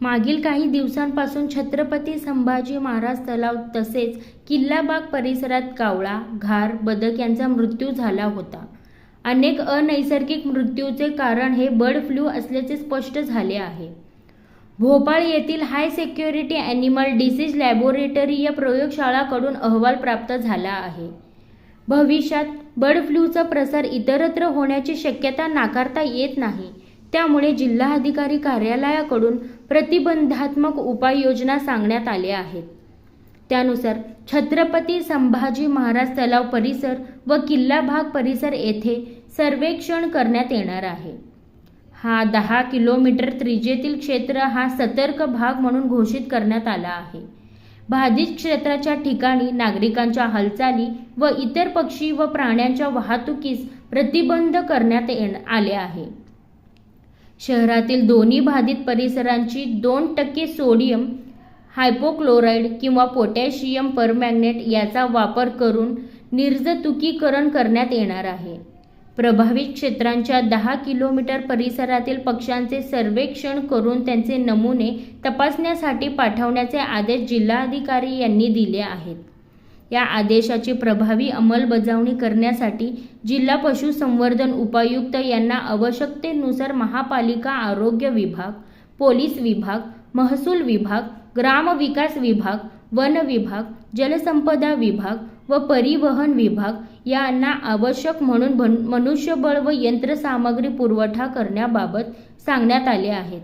मागील काही दिवसांपासून छत्रपती संभाजी महाराज तलाव तसेच किल्लाबाग परिसरात कावळा घार बदक यांचा मृत्यू झाला होता. अनेक अनैसर्गिक मृत्यूचे कारण हे बर्ड फ्लू असल्याचे स्पष्ट झाले आहे. भोपाळ येथील high security animal disease laboratory या प्रयोगशाळाकडून अहवाल प्राप्त झाला आहे. भविष्यात बर्ड फ्लूचा प्रसार इतरत्र होण्याची शक्यता नाकारता येत नाही. त्यामुळे जिल्हाधिकारी कार्यालयाकडून प्रतिबंधात्मक उपाययोजना सांगण्यात आल्या आहेत. त्यानुसार छत्रपती संभाजी महाराज तलाव परिसर व किल्ला भाग परिसर येथे सर्वेक्षण करण्यात येणार आहे. हा दहा किलोमीटर त्रिजेतील क्षेत्र हा सतर्क भाग म्हणून घोषित करण्यात आला आहे. बाधित क्षेत्राच्या ठिकाणी नागरिकांच्या हालचाली व इतर पक्षी व प्राण्यांच्या वाहतुकीस प्रतिबंध करण्यात येण आले आहे. शहरातील दोन्ही बाधित परिसरांची दोन टक्के सोडियम हायपोक्लोराईड किंवा पोटॅशियम परमॅग्नेट याचा वापर करून निर्जतुकीकरण करण्यात येणार आहे. प्रभावित क्षेत्रांच्या दहा किलोमीटर परिसरातील पक्ष्यांचे सर्वेक्षण करून त्यांचे नमुने तपासण्यासाठी पाठवण्याचे आदेश जिल्हाधिकारी यांनी दिले आहेत. या आदेशाची प्रभावी अंमलबजावणी करण्यासाठी जिल्हा पशुसंवर्धन उपायुक्त यांना आवश्यकतेनुसार महापालिका आरोग्य विभाग पोलीस विभाग महसूल विभाग ग्रामविकास विभाग वन विभाग जलसंपदा विभाग व परिवहन विभाग यांना आवश्यक म्हणून मनुष्यबळ व यंत्रसामग्री पुरवठा करण्याबाबत सांगण्यात आले आहेत.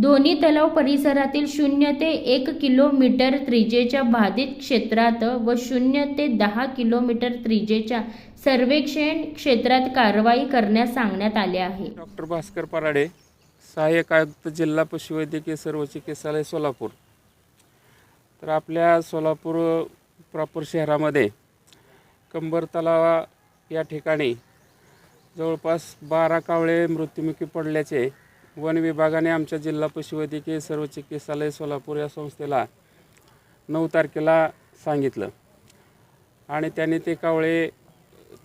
दोन्ही तलाव परिसरातील शून्य ते एक किलोमीटर त्रिजेच्या बाधित क्षेत्रात व शून्य ते दहा किलोमीटर त्रिजेच्या सर्वेक्षण क्षेत्रात कारवाई करण्यास सांगण्यात आले आहे. डॉक्टर भास्कर पराडे सहाय्यक आयुक्त जिल्हा पशुवैद्यकीय सर्व चिकित्सालय सोलापूर. तर आपल्या सोलापूर प्रॉपर शहरामध्ये कंबर तलावा या ठिकाणी जवळपास बारा कावळे मृत्युमुखी पडल्याचे वन विभागाने आमच्या जिल्हा पशुवैद्यकीय सर्व चिकित्सालय सोलापूर या संस्थेला नऊ तारखेला सांगितलं. आणि त्यांनी ते कावळे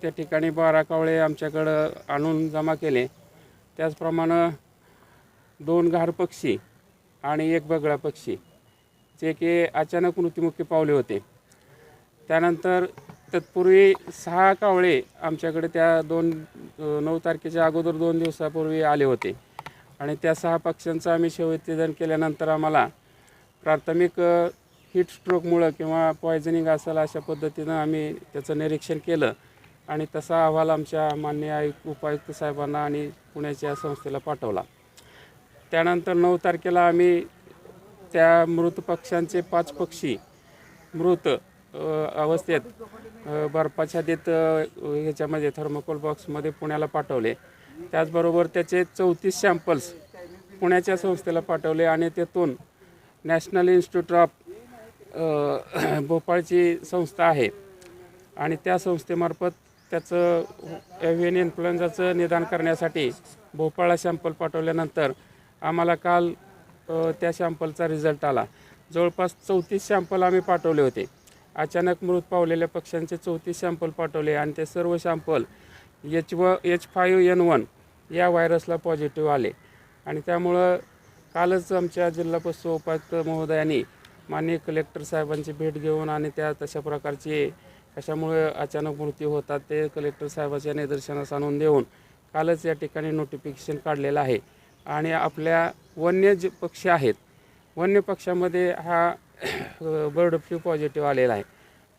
त्या ठिकाणी बारा कावळे आमच्याकडं आणून जमा केले. त्याचप्रमाणे दोन घार पक्षी आणि एक बगळा पक्षी जे की अचानक मृत्युमुखी पावले होते. त्यानंतर तत्पूर्वी सहा कावळे आमच्याकडे त्या दोन नऊ तारखेच्या अगोदर दोन दिवसापूर्वी आले होते. आणि त्या सहा पक्ष्यांचं आम्ही शवविच्छेदन केल्यानंतर आम्हाला प्राथमिक हीट स्ट्रोकमुळं किंवा पॉयझनिंग असेल अशा पद्धतीनं आम्ही त्याचं निरीक्षण केलं. आणि तसा अहवाल आमच्या मान्य आयुक्त उपायुक्त साहेबांना आणि पुण्याच्या संस्थेला पाठवला. त्यानंतर नऊ तारखेला आम्ही त्या मृत पक्ष्यांचे पाच पक्षी मृत अवस्थेत बर्फाच्छादित बर्फाच्या देत ह्याच्यामध्ये थर्मोकोल बॉक्समध्ये पुण्याला पाठवले. त्याचबरोबर त्याचे चौतीस सॅम्पल्स पुण्याच्या संस्थेला पाठवले आणि तेथून नॅशनल इन्स्टिट्यूट ऑफ भोपाळची संस्था आहे. आणि त्या संस्थेमार्फत त्याचं एव्हियन इन्फ्लुएन्झाचं निदान करण्यासाठी भोपाळला सॅम्पल पाठवल्यानंतर आम्हाला काल त्या सॅम्पलचा रिझल्ट आला. जवळपास चौतीस सॅम्पल आम्ही पाठवले होते. अचानक मृत पावलेल्या पक्ष्यांचे चौतीस सॅम्पल पाठवले आणि ते सर्व सॅम्पल एच व एच फायू एन वन या व्हायरसला पॉझिटिव्ह आले. आणि त्यामुळं कालच आमच्या जिल्हा पशु उपायुक्त महोदयांनी माननीय कलेक्टर साहेबांची भेट घेऊन आणि त्या तशा प्रकारचे कशामुळे अचानक मृत्यू होतात ते कलेक्टर साहेबाच्या निदर्शनास आणून देऊन कालच या ठिकाणी नोटिफिकेशन काढलेलं आहे. आणि आपल्या वन्य जे पक्षी आहेत वन्य पक्ष्यामध्ये हा बर्ड फ्लू पॉझिटिव्ह आलेला आहे.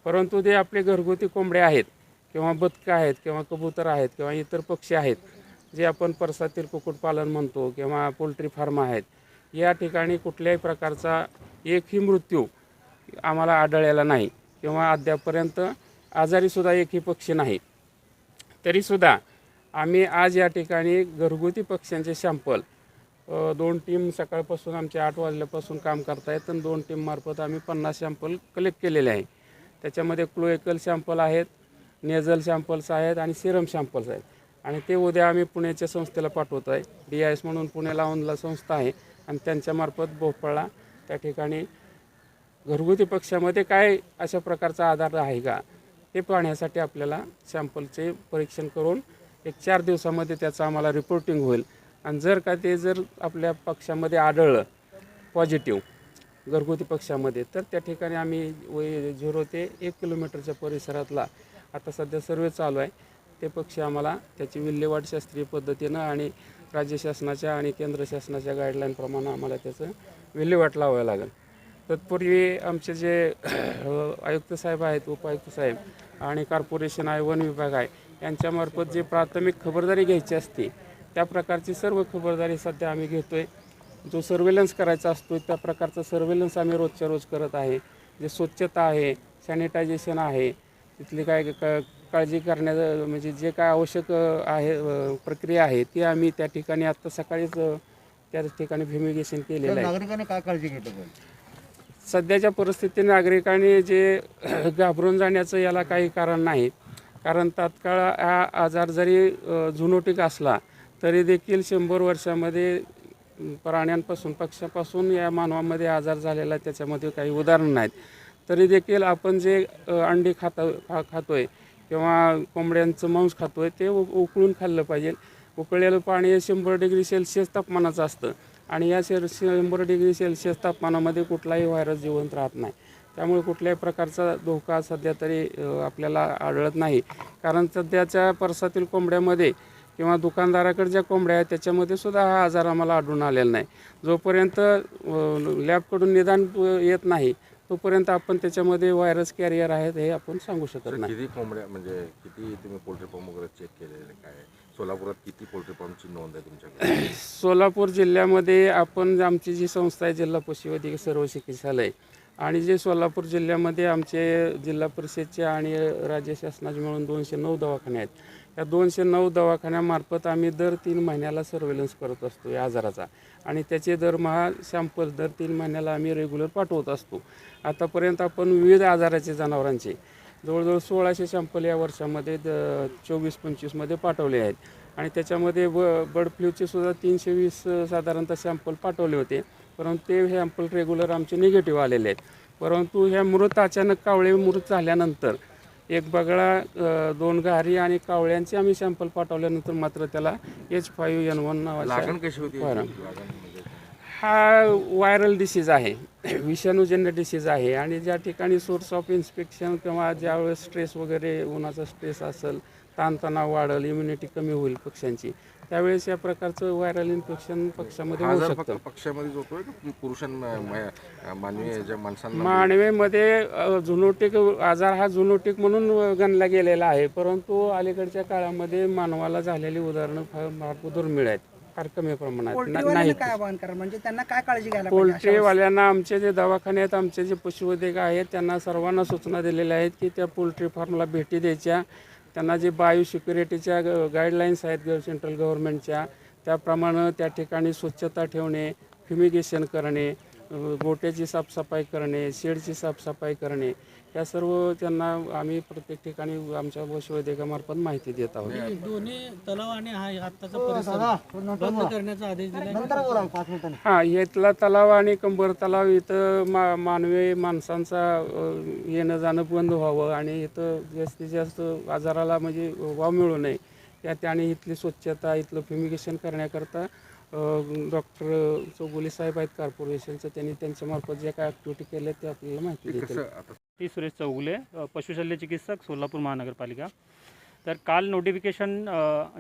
परंतु ते आपले घरगुती कोंबडे आहेत किंवा बदकं आहेत किंवा कबूतर आहेत किंवा इतर पक्षी आहेत जे आपण परसातील कुक्कुटपालन म्हणतो किंवा पोल्ट्री फार्म आहेत या ठिकाणी कुठल्याही प्रकारचा एकही मृत्यू आम्हाला आढळलेला नाही किंवा अद्यापपर्यंत आजारीसुद्धा एकही पक्षी नाही. तरीसुद्धा आम्ही आज या ठिकाणी घरगुती पक्ष्यांचे शॅम्पल दोन टीम सकाळपासून आमचे आठ वाजल्यापासून काम करतायत आणि दोन टीममार्फत आम्ही पन्नास शॅम्पल कलेक्ट केलेले आहे. त्याच्यामध्ये क्लोएकल शॅम्पल आहेत नेझल शॅम्पल्स आहेत आणि सिरम शॅम्पल्स आहेत. आणि ते उद्या आम्ही पुण्याच्या संस्थेला पाठवत आहे डी आय एस म्हणून पुण्याला ऑनला संस्था आहे. आणि त्यांच्यामार्फत भोपाळला त्या ठिकाणी घरगुती पक्षामध्ये काय अशा प्रकारचा आधार आहे का ते पाहण्यासाठी आपल्याला सॅम्पलचे परीक्षण करून एक चार दिवसामध्ये त्याचं आम्हाला रिपोर्टिंग होईल. आणि जर का ते जर आपल्या पक्षामध्ये आढळलं पॉझिटिव्ह घरगुती पक्षामध्ये तर त्या ठिकाणी आम्ही वय झिरो ते एक किलोमीटरच्या परिसरातला आता सध्या सर्वे चालू आहे. ते पक्षी आम्हाला त्याची विल्हेवाट शास्त्रीय पद्धतीनं आणि राज्य शासनाच्या आणि केंद्र शासनाच्या गाईडलाईनप्रमाणे आम्हाला त्याचं विल्हेवाट लावावं लागेल. तत्पूर्वी आमचे जे आयुक्त साहेब आहेत उपायुक्त साहेब आणि कॉर्पोरेशन आहे वन विभाग आहे यांच्यामार्फत जे प्राथमिक खबरदारी घ्यायची असते त्या प्रकारची सर्व खबरदारी सध्या आम्ही घेतो आहे जो सर्वेलन्स करायचा असतो त्या प्रकारचा सर्वेलन्स आम्ही रोजच्या रोज करत आहे. जे स्वच्छता आहे सॅनिटायझेशन आहे तिथली काय क- काळजी करण्याचं म्हणजे जे काय आवश्यक आहे प्रक्रिया आहे ती आम्ही त्या ठिकाणी आत्ता सकाळीच त्या ठिकाणी फ्युमिगेशन केलेलं आहे. नागरिकांनी काय काळजी घेतलं पाहिजे? सध्याच्या परिस्थितीत नागरिकांनी जे घाबरून जाण्याचं याला काही कारण नाही कारण तात्काळ हा आजार जरी झुनोटिक असला तरी देखील शंभर वर्षामध्ये प्राण्यांपासून पक्ष्यापासून या मानवामध्ये आजार झालेला त्याच्यामध्ये काही उदाहरण नाहीत. तरी देखील आपण जे अंडी खाता खा खातोय किंवा कोंबड्यांचं मांस खातोय ते उकळून खाल्लं पाहिजे. उकळलेलं पाणी हे शंभर डिग्री सेल्सिअस तापमानाचं असतं आणि या शे शंभर डिग्री सेल्सिअस तापमानामध्ये कुठलाही व्हायरस जिवंत राहत नाही. त्यामुळे कुठल्याही प्रकारचा धोका सध्या तरी आपल्याला आढळत नाही. कारण सध्याच्या परसातील कोंबड्यामध्ये किंवा दुकानदाराकडे ज्या कोंबड्या आहेत त्याच्यामध्ये सुद्धा हा आजार आम्हाला आढळून आलेला नाही. जोपर्यंत लॅबकडून निदान येत नाही तोपर्यंत आपण त्याच्यामध्ये व्हायरस कॅरियर आहेत हे आपण सांगू शकत नाही. किती कोंबड्या म्हणजे किती तुम्ही पोल्ट्री फार्म वगैरे चेक केलेले काय? सोलापुरात किती पोल्ट्री फार्मची नोंद आहे तुमच्याकडे? सोलापूर जिल्ह्यामध्ये आपण आमची जी संस्था आहे जिल्हा पशुवैद्यकीय सर्व चिकित्सालय आणि जे सोलापूर जिल्ह्यामध्ये आमचे जिल्हा परिषदचे आणि राज्य शासनाचे मिळून दोनशे नऊ दवाखाने आहेत. या दोनशे नऊ दवाखान्यामार्फत आम्ही दर तीन महिन्याला सर्वेलन्स करत असतो या आजाराचा. आणि त्याचे दरमहा सॅम्पल दर तीन महिन्याला आम्ही रेग्युलर पाठवत असतो. आतापर्यंत आपण विविध आजाराचे जनावरांचे जवळजवळ सोळाशे सॅम्पल या वर्षामध्ये द चोवीस पंचवीसमध्ये पाठवले आहेत. आणि त्याच्यामध्ये ब बर्ड फ्लूचे सुद्धा तीनशे वीस साधारणतः सॅम्पल पाठवले होते. परंतु ते सॅम्पल रेग्युलर आमचे निगेटिव्ह आलेले आहेत. परंतु ह्या मृत अचानक कावळे मृत झाल्यानंतर एक बगळा दोन घारी आणि कावळ्यांचे आम्ही सॅम्पल पाठवल्यानंतर मात्र त्याला एच फाईव्ह एन वन कशी होती? म्हणजे हा व्हायरल डिसीज आहे. विषाणूजन्य डिसीज आहे. आणि ज्या ठिकाणी सोर्स ऑफ इन्स्पेक्शन किंवा ज्यावेळेस स्ट्रेस वगैरे उन्हाचा स्ट्रेस असेल ताणतणाव वाढेल इम्युनिटी कमी होईल पक्ष्यांची. त्यावेळेस या प्रकारचं व्हायरल इन्फेक्शन पक्षामध्ये होऊ शकतं. फक्त पक्षामध्येच होतोय का पुरुषां म- मानवी माणसांना मानवेमध्ये झुनोटिक आजार हा झुनोटिक म्हणून गणला गेलेला आहे. परंतु अलीकडच्या काळामध्ये मानवाला झालेली उदाहरणं फार फार दुर्मिळ आहेत. फार कमी प्रमाणात. ना- पोल्ट्रीवाल्यांना नाहीत. काय आवाहन करा? म्हणजे त्यांना काय काळजी घ्यायला पोल्ट्रीवाल्यांना आमचे जे दवाखाने आहेत आमचे जे पशुवैद्यक आहेत त्यांना सर्वांना सूचना दिलेल्या आहेत की त्या पोल्ट्री फार्मला भेटी द्यायच्या. त्यांना जे बायो सिक्युरिटीच्या गाईडलाईन्स आहेत ग सेंट्रल गव्हर्नमेंटच्या त्याप्रमाणे त्या ठिकाणी स्वच्छता ठेवणे फ्युमिगेशन करणे गोट्याची साफसफाई करणे शेडची साफसफाई करणे या सर्व त्यांना आम्ही प्रत्येक ठिकाणी आमच्या पशुवैद्यकामार्फत माहिती देत आहोत. दोन्ही तलाव आणि हा आत्ताचा परिसर बंद करण्याचा आदेश दिला नंतर बोला पाच मिनिटांनी हां इथला तलाव आणि कंबर तलाव इथं मा मानवी माणसांचा येणं जाणं बंद व्हावं आणि इथं जास्तीत जास्त आजाराला म्हणजे वाव मिळू नये. त्या त्याने इथली स्वच्छता इथलं फ्युमिगेशन करण्याकरता डॉक्टर चौगुले साहेब आहेत कॉर्पोरेशनचं त्यांनी त्यांच्यामार्फत ज्या काय ॲक्टिव्हिटी केल्या त्या आपल्याला माहिती ते देतील. मी सुरेश चौगुले पशुशल्य चिकित्सक सोलापूर महानगरपालिका. तर काल नोटिफिकेशन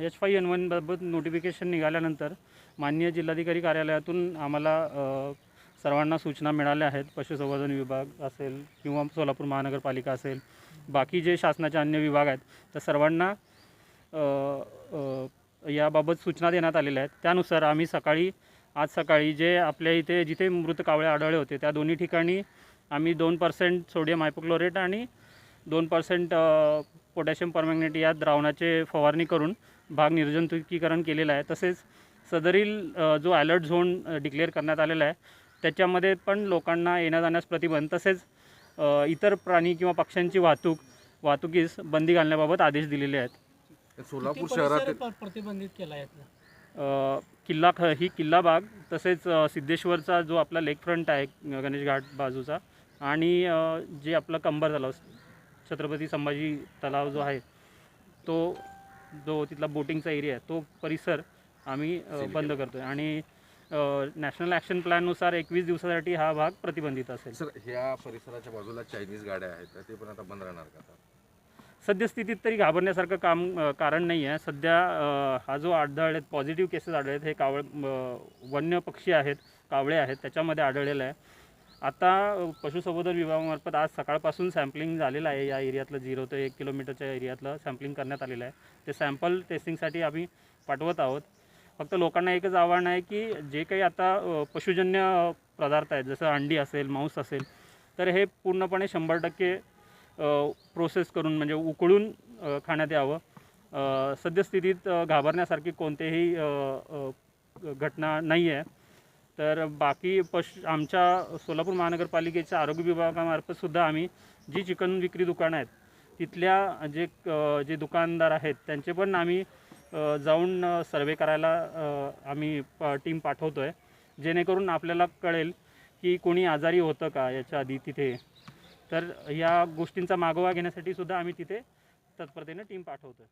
एच फाय एन वनबाबत नोटिफिकेशन निघाल्यानंतर माननीय जिल्हाधिकारी कार्यालयातून आम्हाला सर्वांना सूचना मिळाल्या आहेत. पशुसंवर्धन विभाग असेल किंवा सोलापूर महानगरपालिका असेल बाकी जे शासनाचे अन्य विभाग आहेत त्या सर्वांना याबाबत सूचना देण्यात आलेल्या आहेत. त्यानुसार आम्ही सकाळी आज सकाळी जे आपल्या इथे जिथे मृत कावळे आढळले होते त्या दोन्ही ठिकाणी आम्ही दोन पर्सेंट सोडियम हायपोक्लोरेट आणि दोन पर्सेंट पोटॅशियम परमॅग्नेट या द्रावणाचे फवारणी करून भाग निर्जंतुकीकरण केलेलं आहे. तसेच सदरील जो अलर्ट झोन डिक्लेअर करण्यात आलेला आहे त्याच्यामध्ये पण लोकांना येण्या जाण्यास प्रतिबंध तसेच इतर प्राणी किंवा पक्ष्यांची वाहतूक वाहतुकीस बंदी घालण्याबाबत आदेश दिलेले आहेत. सोलापूर शहरात प्रतिबंधित केला अ, किल्ला ख ही किल्ला बाग तसेच अ, सिद्धेश्वरचा जो आपला लेक फ्रंट आहे गणेश घाट बाजूचा आणि अ, जे आपला कंबर तलाव छत्रपती संभाजी तलाव जो आहे तो जो तिथला बोटिंगचा एरिया आहे तो परिसर आम्ही अ, बंद करतो आहे आणि नॅशनल ॲक्शन प्लॅननुसार एकवीस दिवसासाठी हा भाग प्रतिबंधित असेल. सर ह्या परिसराच्या बाजूला चायनीज गाड्या आहेत तर ते पण आता बंद राहणार का? आता सद्यस्थितीत तरी घाबरण्यासारखं काम कारण नाही आहे. सध्या हा जो आढळलेत पॉझिटिव्ह केसेस आढळलेत हे कावळ वन्य पक्षी आहेत कावळे आहेत त्याच्यामध्ये आढळलेलं आहे. आता पशुसंवर्धन विभागामार्फत आज सकाळपासून सॅम्पलिंग झालेलं आहे. या एरियातलं झिरो ते एक किलोमीटरच्या एरियातलं सॅम्पलिंग करण्यात आलेलं आहे. ते सॅम्पल टेस्टिंगसाठी आम्ही पाठवत आहोत. फक्त लोकांना एकच आव्हान आहे की जे काही आता पशुजन्य पदार्थ आहेत जसं अंडी असेल मांस असेल तर हे पूर्णपणे शंभर टक्के प्रोसेस करून म्हणजे उकळून खाण्यात यावं. सद्यस्थितीत घाबरण्यासारखी कोणतेही घटना नाही आहे तर बाकी पश आमच्या सोलापूर महानगरपालिकेच्या आरोग्य विभागामार्फतसुद्धा आम्ही जी चिकन विक्री दुकानं आहेत तिथल्या जे जे दुकानदार आहेत त्यांचे पण आम्ही जाऊन सर्वे करायला आम्ही प टीम पाठवतो आहे जेणेकरून आपल्याला कळेल की कोणी आजारी होतं का याच्या आधी तिथे. तर या गोष्टींचा मागोवा घेण्यासाठी सुद्धा आम्ही तिथे तत्परतेने टीम पाठवतो